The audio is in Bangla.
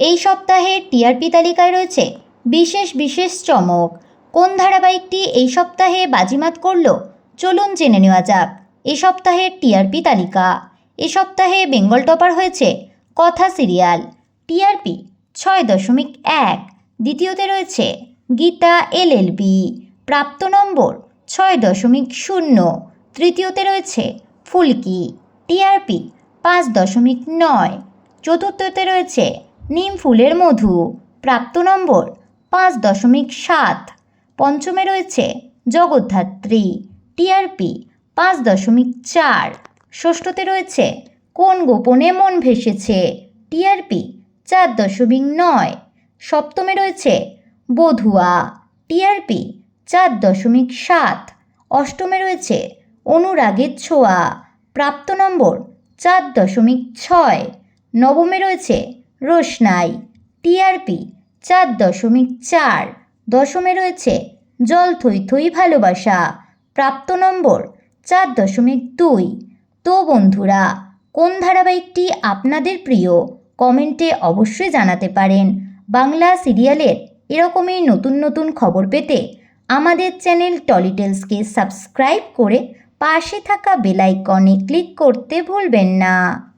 এই সপ্তাহে টিআরপি তালিকায় রয়েছে বিশেষ বিশেষ চমক। কোন ধারাবাহিকটি এই সপ্তাহে বাজিমাত করল? চলুন জেনে নেওয়া যাক। এ সপ্তাহের টিআরপি তালিকা। এ সপ্তাহে বেঙ্গল টপার হয়েছে কথা সিরিয়াল। টিআরপি ছয় দশমিক এক। দ্বিতীয়তে রয়েছে গীতা এলএলবি। প্রাপ্ত নম্বর ছয় দশমিক শূন্য। তৃতীয়তে রয়েছে ফুলকি। টিআরপি পাঁচ দশমিক নয়। চতুর্থতে রয়েছে নিম ফুলের মধু, প্রাপ্ত নম্বর পাঁচ দশমিক সাত। পঞ্চমে রয়েছে জগদ্ধাত্রী টিআরপি পাঁচ দশমিক চার। ষষ্ঠতে রয়েছে কোন গোপনে মন ভেসেছে টিআরপি চার দশমিক নয়। সপ্তমে রয়েছে বধুয়া টিআরপি চার দশমিক সাত। অষ্টমে রয়েছে অনুরাগের ছোঁয়া, প্রাপ্ত নম্বর চার দশমিক ছয়। নবমে রয়েছে রোশনাই, টিআরপি, চার দশমিক চার। দশমে রয়েছে জল থই থই ভালোবাসা। প্রাপ্ত নম্বর চার দশমিক দুই। তো বন্ধুরা, কোন ধারাবাহিকটি আপনাদের প্রিয়? কমেন্টে অবশ্যই জানাতে পারেন। বাংলা সিরিয়ালের এরকমই নতুন নতুন খবর পেতে আমাদের চ্যানেল টলিটেলসকে সাবস্ক্রাইব করে পাশে থাকা বেলাইকনে ক্লিক করতে ভুলবেন না।